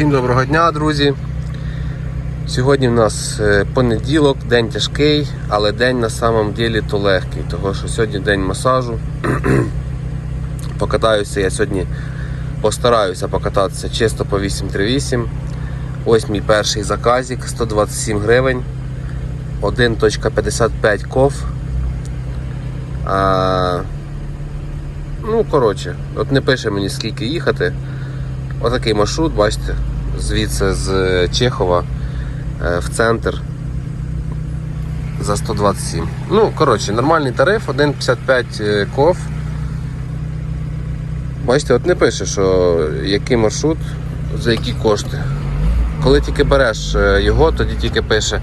Всім доброго дня, друзі. Сьогодні в нас е, понеділок, день тяжкий, але день на самом ділі то легкий, тому що сьогодні день масажу. Покатаюся я сьогодні, постараюся покататися чисто по 838. Ось мій перший заказик, 127 гривень, 1.55 ков. А, ну, коротше, от не пише мені скільки їхати. Отакий маршрут, бачите, звідси з Чехова е, в центр за 127. Ну, коротше, нормальний тариф, 1,55 ков. Бачите, от не пише, що який маршрут, за які кошти. Коли тільки береш е, його, тоді тільки пише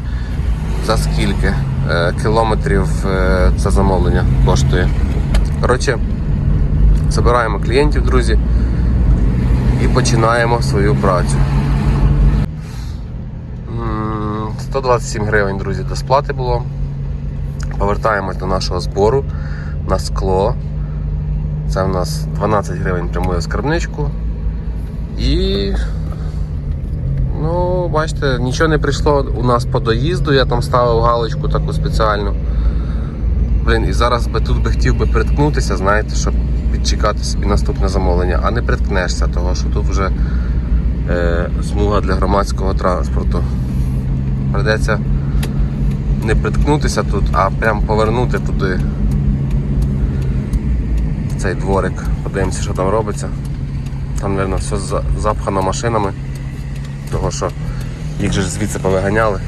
за скільки е, кілометрів е, це замовлення коштує. Коротше, збираємо клієнтів, друзі і починаємо свою працю. 127 гривень, друзі, до сплати було. Повертаємось до нашого збору на скло. Це в нас 12 гривень прямує в скарбничку. І, ну, бачите, нічого не прийшло у нас по доїзду, я там ставив галочку таку спеціальну. Блін, і зараз би тут би хотів би приткнутися, знаєте, щоб підчекати собі наступне замовлення, а не приткнешся, того що тут вже е, смуга для громадського транспорту. Придеться не приткнутися тут, а прям повернути туди цей дворик. Подивимося, що там робиться. Там, мабуть, все запхано машинами, того що їх же звідси повиганяли.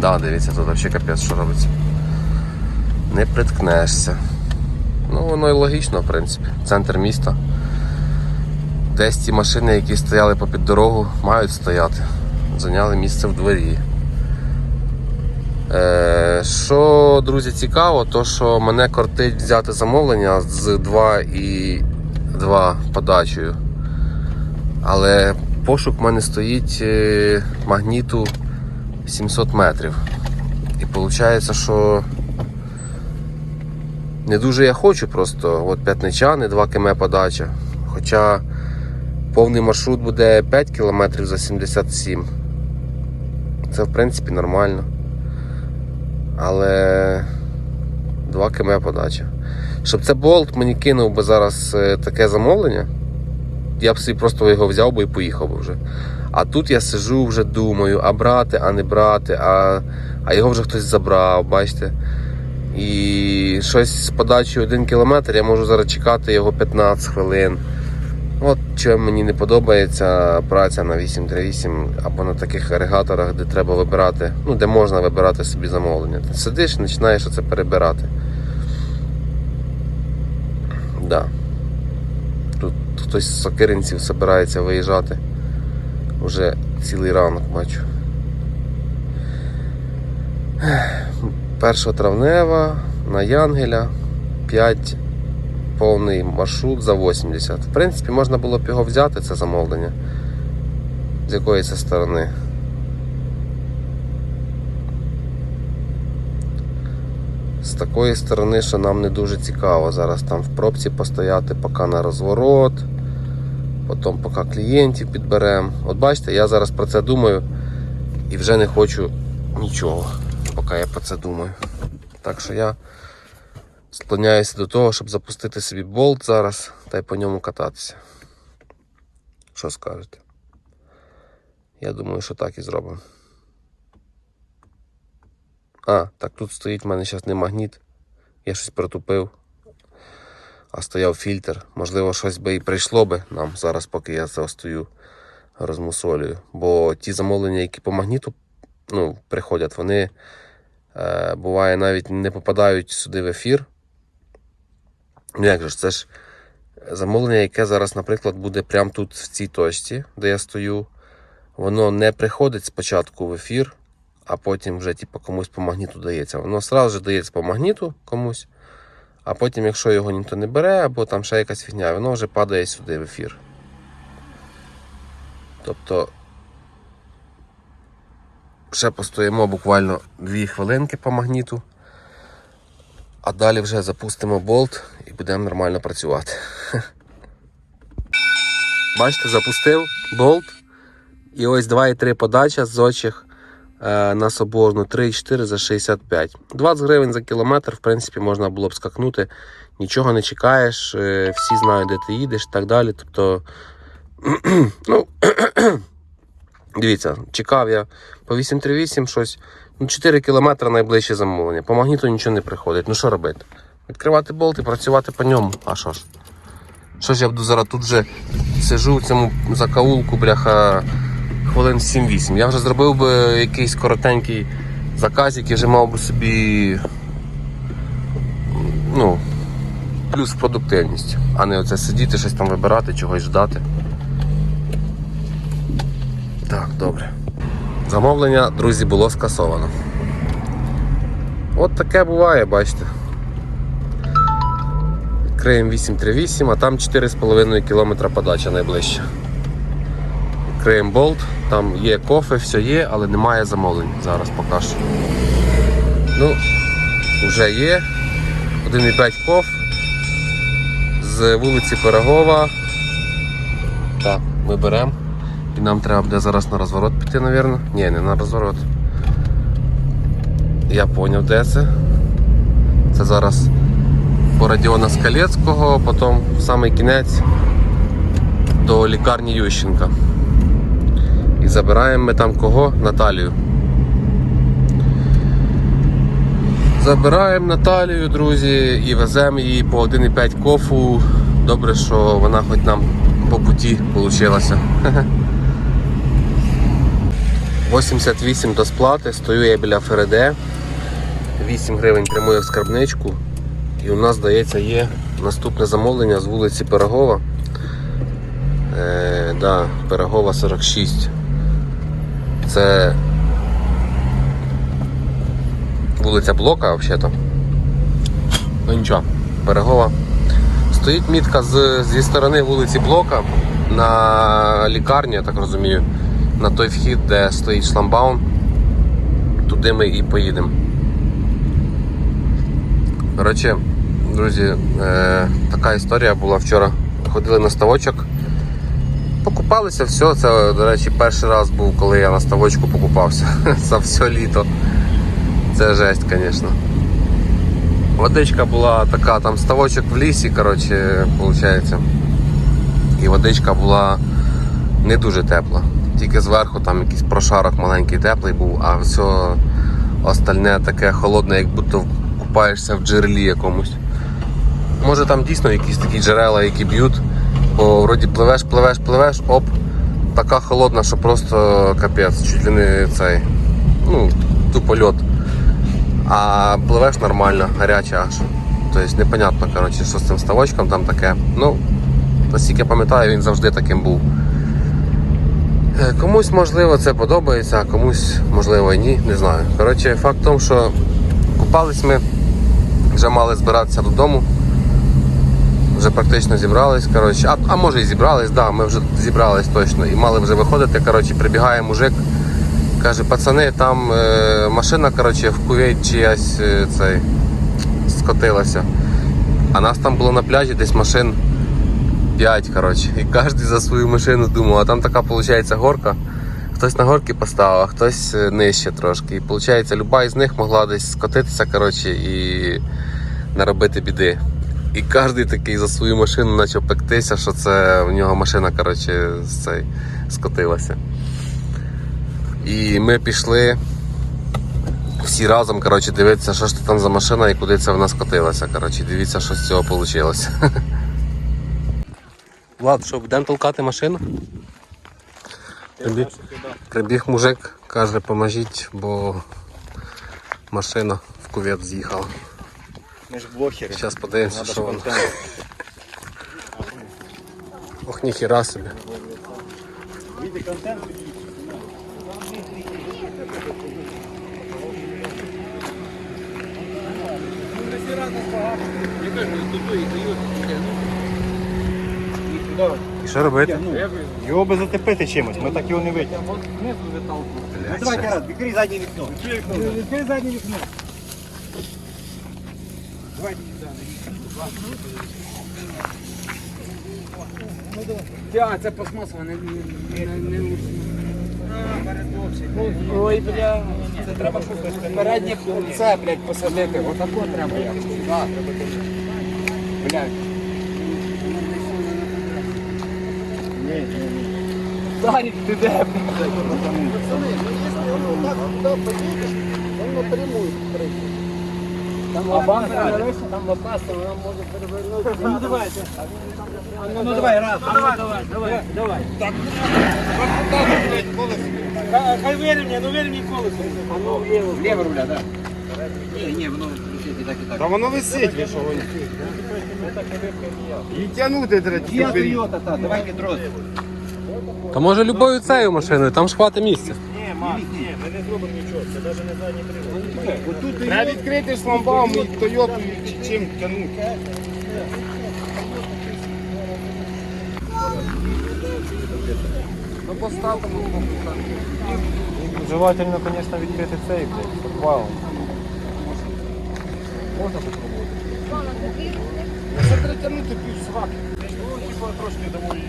Да, дивіться, тут взагалі капець, що робиться. Не приткнешся. Ну, воно і логічно, в принципі. Центр міста. Десь ті машини, які стояли попід дорогу, мають стояти. Зайняли місце в дворі. Е, що, друзі, цікаво, то що мене кортить взяти замовлення з 2 і 2 подачею. Але пошук в мене стоїть е, магніту 700 метрів. І виходить, що не дуже я хочу просто. От п'ятничани, 2 км подача. Хоча повний маршрут буде 5 км за 77. Це в принципі нормально. Але 2 км подача. Щоб це болт мені кинув би зараз е, таке замовлення, я б собі просто його взяв би і поїхав би вже. А тут я сижу, вже думаю, а брати, а не брати, а, а його вже хтось забрав, бачите. І щось з подачею 1 км я можу зараз чекати його 15 хвилин. От що мені не подобається праця на 838 або на таких агрегаторах, де треба вибирати, ну де можна вибирати собі замовлення. Ти сидиш і починаєш це перебирати. Да. Тут хтось з сокиринців збирається виїжджати. Уже цілий ранок бачу. 1 травнева на Янгеля 5 повний маршрут за 80. В принципі, можна було б його взяти, це замовлення. З якої це сторони. З такої сторони, що нам не дуже цікаво. Зараз там в пробці постояти, поки на розворот, потім поки клієнтів підберемо. От бачите, я зараз про це думаю і вже не хочу нічого, поки я про це думаю. Так що я склоняюся до того, щоб запустити собі болт зараз та й по ньому кататися. Що скажете? Я думаю, що так і зробимо. А, так тут стоїть в мене зараз не магніт. Я щось протупив. А стояв фільтр. Можливо, щось би і прийшло би нам зараз, поки я це стою розмусолюю. Бо ті замовлення, які по магніту ну, приходять, вони е, буває навіть не попадають сюди в ефір. Ну як же ж, це ж замовлення, яке зараз, наприклад, буде прямо тут в цій точці, де я стою. Воно не приходить спочатку в ефір, а потім вже типу, комусь по магніту дається. Воно одразу дається по магніту комусь, а потім, якщо його ніхто не бере, або там ще якась фігня, воно вже падає сюди в ефір. Тобто ще постоїмо буквально 2 хвилинки по магніту, а далі вже запустимо болт і будемо нормально працювати. Бачите, запустив болт. І ось 2,3 подача з очих е, на соборну 3,4 за 65. 20 гривень за кілометр, в принципі, можна було б скакнути. Нічого не чекаєш, е, всі знають, де ти їдеш і так далі. Тобто, ну, дивіться, чекав я по 838 щось. Ну, 4 кілометри найближче замовлення. По магніту нічого не приходить. Ну що робити? Відкривати болт і працювати по ньому. А що ж? Що ж я буду зараз тут вже сижу в цьому закаулку, бляха, хвилин 7-8. Я вже зробив би якийсь коротенький заказик і вже мав би собі ну, плюс продуктивність, а не оце сидіти, щось там вибирати, чогось ждати. Так, добре. Замовлення, друзі, було скасовано. От таке буває, бачите. Відкриємо 838, а там 4,5 км подача найближча. Відкриємо болт, там є кофе, все є, але немає замовлень зараз поки що. Ну, вже є. 1,5 коф з вулиці Пирогова. Так, ми беремо. І нам треба буде зараз на розворот піти, мабуть. Ні, не на розворот. Я зрозумів, де це. Це зараз по Радіона Скалецького, потім в самий кінець до лікарні Ющенка. І забираємо ми там кого? Наталію. Забираємо Наталію, друзі, і веземо її по 1,5 кофу. Добре, що вона хоч нам по путі вийшла. 88 до сплати, стою я біля Фереде. 8 гривень прямує в скарбничку. І у нас, здається, є наступне замовлення з вулиці Пирогова. Е, да, Пирогова 46. Це вулиця Блока взагалі-то. Ну нічого, Пирогова. Стоїть мітка з, зі сторони вулиці Блока на лікарні, я так розумію, на той вхід, де стоїть шламбаун. Туди ми і поїдемо. Коротше, друзі, е, така історія була вчора. Ходили на ставочок, покупалися, все. Це, до речі, перший раз був, коли я на ставочку покупався за все літо. Це жесть, звісно. Водичка була така, там ставочок в лісі, коротше, виходить. І водичка була не дуже тепла. Тільки зверху там якийсь прошарок маленький теплий був, а все остальне таке холодне, як будто купаєшся в джерелі якомусь. Може там дійсно якісь такі джерела, які б'ють, бо вроді пливеш, пливеш, пливеш, оп, така холодна, що просто капець, чуть ли не цей. Ну, тупо льот. А пливеш нормально, гаряче аж. Тобто непонятно, коротше, що з цим ставочком там таке. Ну, наскільки я пам'ятаю, він завжди таким був. Е, Комусь можливо це подобається, а комусь можливо ні, не знаю. Коротше, факт в тому, що купались ми, вже мали збиратися додому. Вже практично зібрались, коротше, а, а може і зібрались, да, ми вже зібрались точно і мали вже виходити. Коротше, прибігає мужик, каже, пацани, там е, машина коротше, в кувейт чиясь е, цей, скотилася. А нас там було на пляжі десь машин 5, коротше. І кожен за свою машину думав, а там така виходить горка. Хтось на горки поставив, а хтось е, нижче трошки. І виходить, люба із них могла десь скотитися коротше, і наробити біди. І кожен такий за свою машину почав пектися, що це в нього машина коротше, цей, скотилася. І ми пішли всі разом коротше, дивитися, що ж це там за машина і куди це вона скотилася. Коротше, дивіться, що з цього вийшло. Влад, що, будемо толкати машину? Прибіг, прибіг мужик, каже, поможіть, бо машина в кувет з'їхала. Ми ж блогери. Зараз подивимося, що воно. Ох, ніхіра собі. Відео контент. І що робити? Його би зацепити чимось, ми так його не витягнемо. Ну, давайте раз, відкрий заднє вікно. Відкрий заднє вікно. Давайте сюди. Я, це пластмасова, не, не, не, не Ой, бля, це треба щоб переднє це, блядь, посадити. Отако треба як. Да, Блядь. Дарік, ти де, блядь? Там банк там лопаста, вона може перевернути. Ну давайте. Ну давай, раз. Давай, давай, давай, давай. Так. Хай вирівняє, ну вирівняй колесо. А ну вліво. Вліво руля, так. Ні, ні, воно висить і так, і так. Та воно висить, ви що ви? І тягнути треба. Я тільки вперед. Тойота, та, давай відрос. Та може любою цією машиною, там ж хватить місця. Ні, Макс, ні, ми не зробимо нічого, це навіть не задній привод. Треба відкрити шламбаум і Тойоту чи чим тягнути. Ну поставте, ну. Желательно, конечно, відкрити цей, блядь, підвал. Можна попробувати? Це треба тягнути пів сраки. Трошки доволі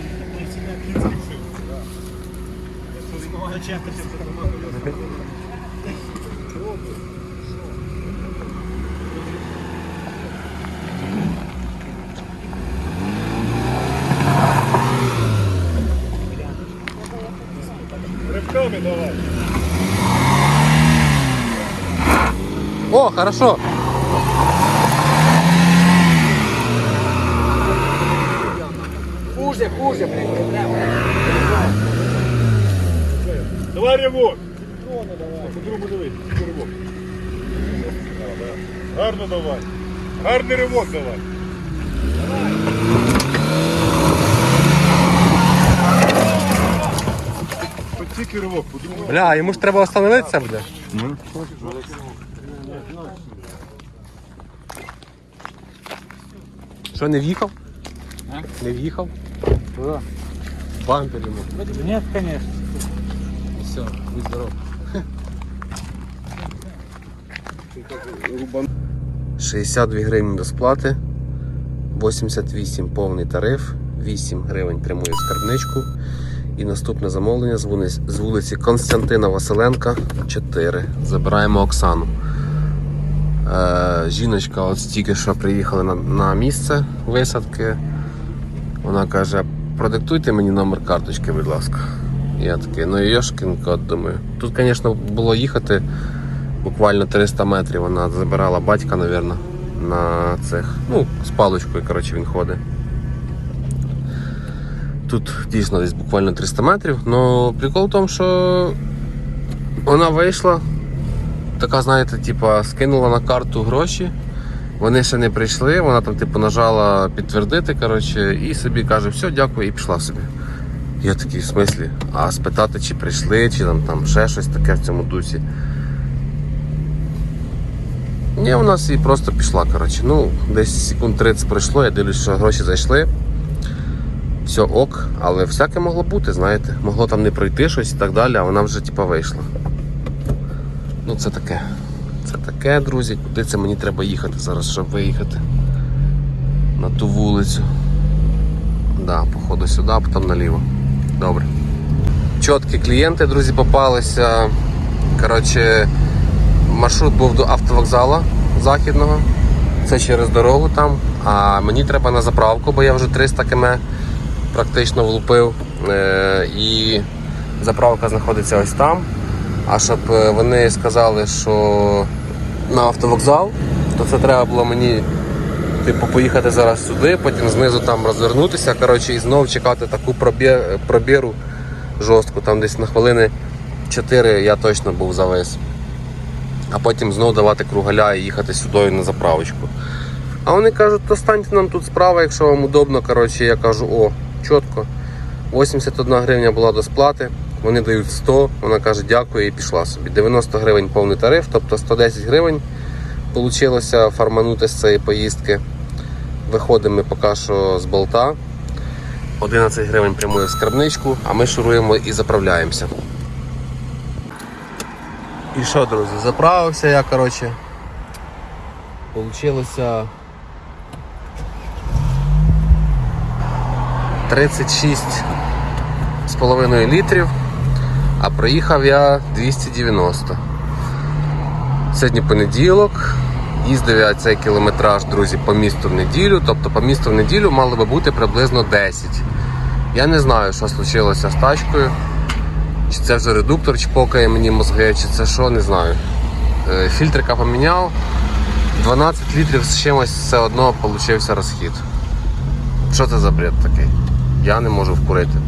Ривками давай. О, хорошо. Хуже, хуже, блядь, Давай. По-другому диви, ривок. Гарно давай. Гарний ривок давай. Тільки ривок, по-другому. Бля, йому ж треба остановитися буде. Що, не в'їхав? Не в'їхав? Бампер йому. Ні, звісно. Все, будь здоров. 62 гривні до сплати, 88 повний тариф, 8 гривень прямує в скарбничку. І наступне замовлення з вулиці, Константина Василенка, 4. Забираємо Оксану. Е, жіночка от стільки що приїхали на, на місце висадки. Вона каже, продиктуйте мені номер карточки, будь ласка. Я такий, ну йошкін кот, думаю. Тут, звісно, було їхати буквально 300 метрів. Вона забирала батька, мабуть, на цих. Ну, з паличкою, коротше, він ходить. Тут дійсно десь буквально 300 метрів. Ну, прикол в тому, що вона вийшла, така, знаєте, типа, скинула на карту гроші. Вони ще не прийшли, вона там, типу, нажала підтвердити, коротше, і собі каже, все, дякую, і пішла собі. Я такий, в смислі, а спитати, чи прийшли, чи там, там ще щось таке в цьому дусі. Ні, у нас і просто пішла, коротше. Ну, десь секунд 30 пройшло, я дивлюсь, що гроші зайшли. Все ок, але всяке могло бути, знаєте. Могло там не пройти щось і так далі, а вона вже типа вийшла. Ну це таке. Це таке, друзі. Куди це мені треба їхати зараз, щоб виїхати на ту вулицю. Да, походу сюди, а потім наліво. Добре. Чіткі клієнти, друзі, попалися. Коротше, маршрут був до автовокзалу західного. Це через дорогу там. А мені треба на заправку, бо я вже 300 км практично влупив. Е, І заправка знаходиться ось там. А щоб е, вони сказали, що на автовокзал, то це треба було мені типу, поїхати зараз сюди, потім знизу там розвернутися коротше, і знову чекати таку пробіру жорстку. Там десь на хвилини 4 я точно був завис. А потім знову давати кругаля і їхати сюди на заправочку. А вони кажуть, то станьте нам тут справа, якщо вам удобно. Коротше, я кажу, о, чітко. 81 гривня була до сплати, вони дають 100, вона каже дякую і пішла собі. 90 гривень повний тариф, тобто 110 гривень вийшло фарманути з цієї поїздки. Виходимо поки що з болта. 11 гривень прямує в скарбничку, а ми шуруємо і заправляємося. І що, друзі, заправився я, коротше. Получилося 36,5 літрів, а проїхав я 290. Сьогодні понеділок. Їздив я цей кілометраж, друзі, по місту в неділю. Тобто по місту в неділю мало би бути приблизно 10. Я не знаю, що случилося з тачкою. Чи це вже редуктор чпокає мені мозги, чи це що, не знаю. Е, Фільтрика поміняв. 12 літрів з чимось все одно получився розхід. Що це за бред такий? Я не можу вкурити.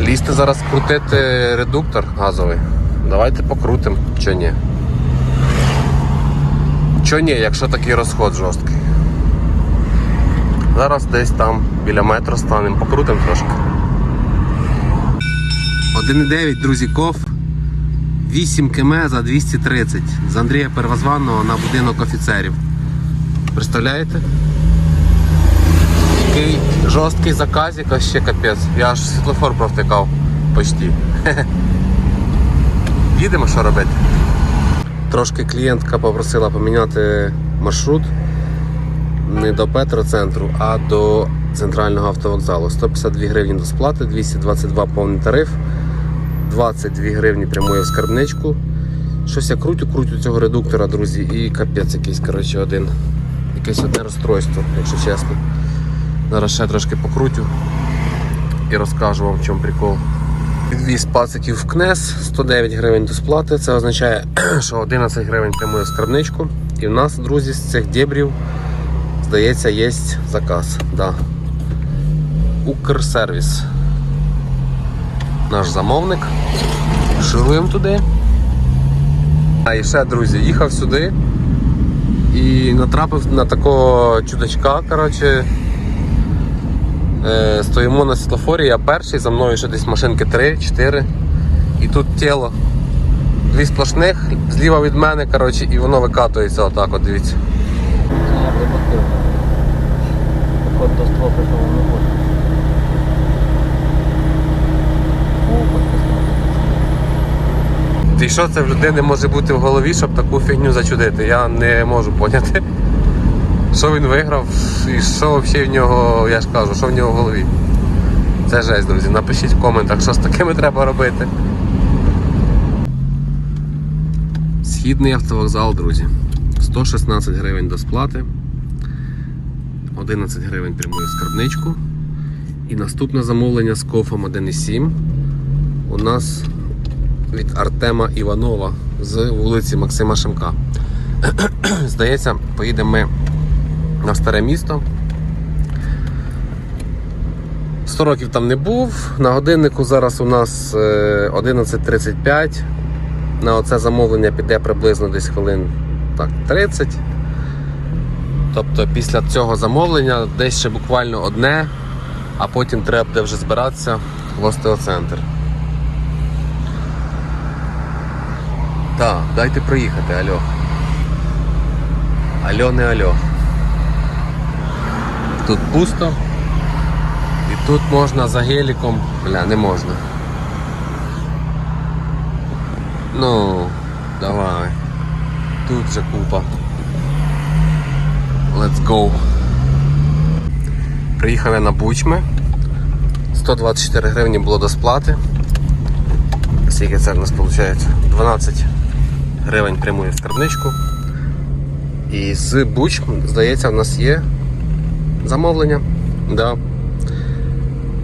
Лізти зараз крутити редуктор газовий. Давайте покрутимо, чо ні. Чо ні, якщо такий розход жорсткий. Зараз десь там біля метро станемо, покрутимо трошки. 1,9, друзі, ков. 8 км за 230 з Андрія Первозванного на будинок офіцерів. Представляєте? Такий жорсткий заказик, а ще капець. Я аж світлофор провтикав почти. Їдемо, що робити? Трошки клієнтка попросила поміняти маршрут не до Петроцентру, а до центрального автовокзалу. 152 гривні до сплати, 222 повний тариф, 22 гривні прямує в скарбничку. Щось я крутю, крутю цього редуктора, друзі, і капець якийсь, коротше, один. Якесь одне розстройство, якщо чесно. Зараз ще трошки покрутю і розкажу вам, в чому прикол. Відвіз пациків в КНЕС 109 гривень до сплати. Це означає, що 11 гривень прямує скарбничку. І в нас, друзі, з цих дебрів, здається, є заказ. Да. Укрсервіс. Наш замовник. Шилуємо туди. А і ще, друзі, їхав сюди і натрапив на такого чудачка. Коротше, стоїмо на світлофорі, я перший, за мною ще десь машинки 3-4. І тут тіло. Дві сплошних, зліва від мене, коротше, і воно викатується отак, от дивіться. І що це в людини може бути в голові, щоб таку фігню зачудити? Я не можу поняти. Що він виграв і що взагалі в нього, я ж кажу, що в нього в голові. Це жесть, друзі. Напишіть в коментах, що з такими треба робити. Східний автовокзал, друзі. 116 гривень до сплати. 11 гривень прямує в скарбничку. І наступне замовлення з кофом 1,7 у нас від Артема Іванова з вулиці Максима Шемка. Здається, поїдемо ми на старе місто. 100 років там не був. На годиннику зараз у нас е, 11.35. На оце замовлення піде приблизно десь хвилин так, 30. Тобто після цього замовлення десь ще буквально одне, а потім треба буде вже збиратися в остеоцентр. Так, дайте проїхати, алло. Алло, не алло. Тут пусто. І тут можна за геліком. Бля, не можна. Ну, давай. Тут же купа. Let's go. Приїхав я на Бучми. 124 гривні було до сплати. Скільки це в нас виходить? 12 гривень прямує в скарбничку. І з Бучм, здається, в нас є замовлення. Да.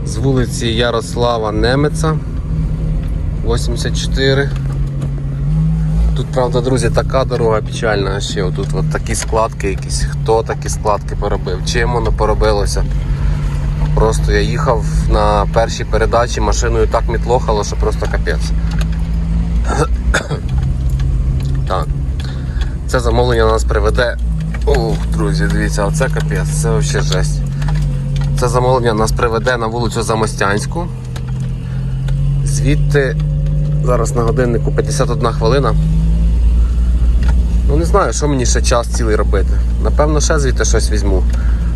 З вулиці Ярослава Немеца 84. Тут, правда, друзі, така дорога печальна ще. Отут от такі складки якісь. Хто такі складки поробив? Чим воно поробилося? Просто я їхав на першій передачі, машиною так мітлохало, що просто капець. так. Це замовлення нас приведе. Ух, друзі, дивіться, оце капець, це взагалі жесть. Це замовлення нас приведе на вулицю Замостянську. Звідти зараз на годиннику 51 хвилина. Ну не знаю, що мені ще час цілий робити. Напевно, ще звідти щось візьму.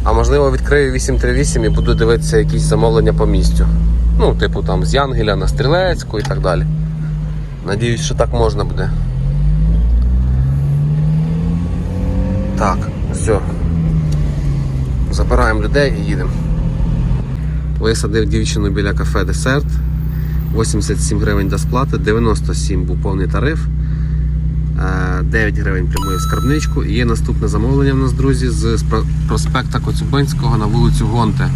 А можливо відкрию 838 і буду дивитися якісь замовлення по місцю. Ну, типу там з Янгеля на Стрілецьку і так далі. Надіюсь, що так можна буде. Так, все. Забираємо людей і їдемо. Висадив дівчину біля кафе Десерт. 87 гривень до сплати, 97 був повний тариф. Е, 9 гривень прямує скарбничку. І є наступне замовлення в нас, друзі, з проспекта Коцюбинського на вулицю Гонте. Е,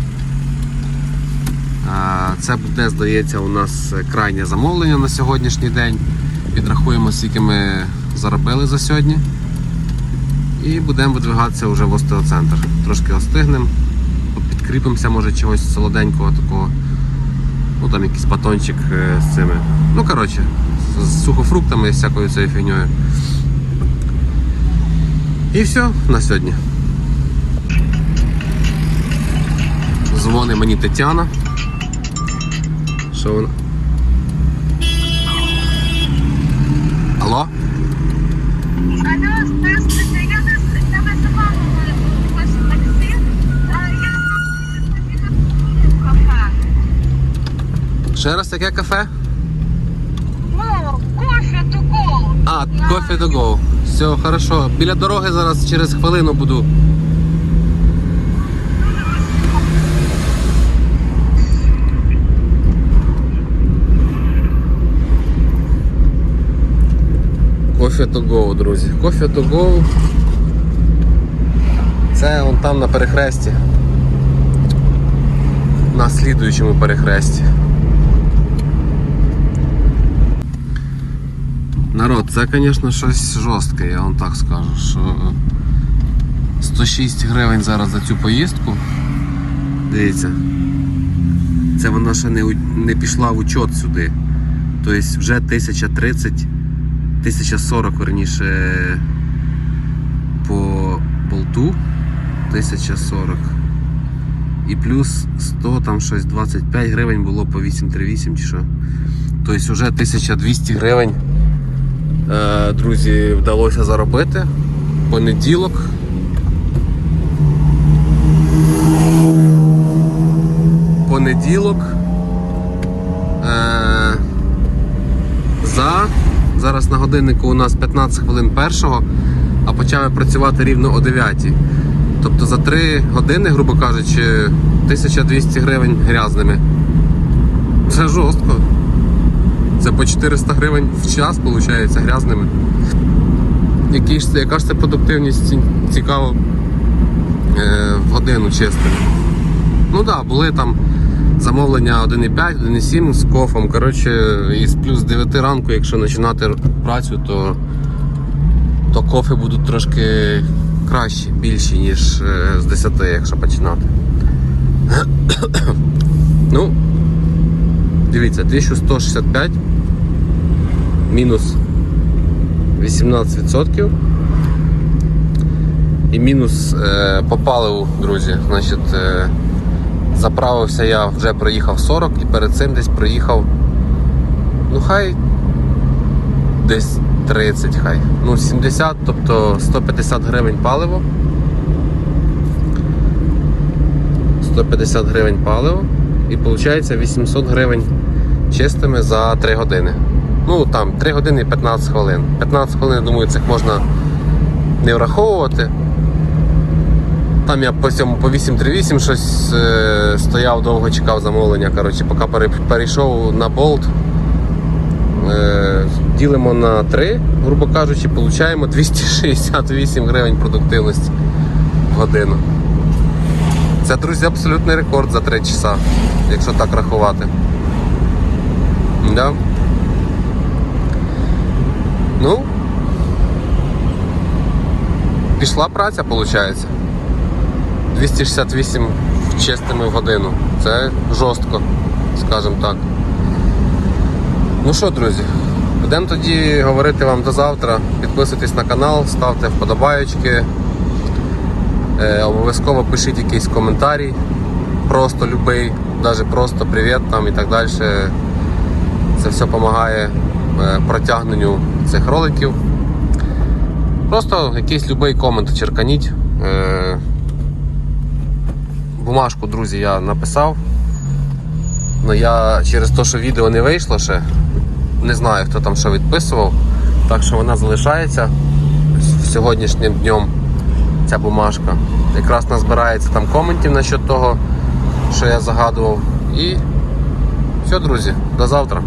Це буде, здається, у нас крайнє замовлення на сьогоднішній день. Підрахуємо, скільки ми заробили за сьогодні. І будемо видвигатися вже в остеоцентр. Трошки остигнемо, підкріпимося, може, чогось солоденького такого. Ну там якийсь батончик е, з цими. Ну, коротше, з- сухофруктами і всякою цією фігньою. І все на сьогодні. Дзвонить мені Тетяна. Що вона? Алло? Алло, здравствуйте, я вас я вызывала в ваше такси. А, Я в кафе. Ще раз таке кафе? Ну, кофе to go. А, кофе to go. Все, хорошо. Біля дороги зараз через хвилину буду. Кофе to go, друзі. Кофе to go. Це он там на перехресті. На слідуючому перехресті. Народ, це, звісно, щось жорстке, я вам так скажу, що 106 гривень зараз за цю поїздку. Дивіться. Це вона ще не, не пішла в учет сюди. Тобто вже 1030, 1040 верніше по болту. 1040. І плюс 100, там щось 25 гривень було по 838 чи що. Тобто вже 1200 гривень Е, друзі, вдалося заробити. Понеділок. Понеділок. Е, за. Зараз на годиннику у нас 15 хвилин першого, а почав я працювати рівно о 9. Тобто за 3 години, грубо кажучи, 1200 гривень грязними. Це жорстко. Це по 400 гривень в час, виходить, грязними. Які ж це, яка ж це продуктивність ці- цікаво е, в годину чистими. Ну так, да, були там замовлення 1,5, 1,7 з кофом. Коротше, із плюс 9 ранку, якщо починати працю, то, то кофе будуть трошки кращі, більші, ніж е, з 10, якщо починати. ну, Дивіться, 1165 мінус 18% і мінус е, по паливу, друзі. Значить, е, заправився я, вже проїхав 40 і перед цим десь проїхав, ну хай десь 30 хай. Ну 70, тобто 150 гривень паливо. 150 гривень паливо. І виходить 800 гривень чистими за 3 години. Ну там 3 години 15 хвилин. 15 хвилин, я думаю, цих можна не враховувати. Там я по цьому по 838 щось е, стояв, довго чекав замовлення. Коротше, поки перейшов на болт. Е, ділимо на 3, грубо кажучи, получаємо 268 гривень продуктивності в годину. Це, друзі, абсолютний рекорд за 3 часа, якщо так рахувати. Да? Ну, пішла праця, виходить. 268 чистими в годину. Це жорстко, скажімо так. Ну що, друзі, будемо тоді говорити вам до завтра. Підписуйтесь на канал, ставте вподобаєчки. Е, обов'язково пишіть якийсь коментарій. Просто любий, навіть просто привіт там і так далі. Це все допомагає е, протягненню цих роликів. Просто якийсь любий комент черканіть. Е, Бумажку, друзі, я написав. Ну я через те, що відео не вийшло ще, не знаю, хто там що відписував. Так що вона залишається сьогоднішнім днем ця бумажка. Якраз назбирається там коментів насчет того, що я загадував. І все, друзі, до завтра.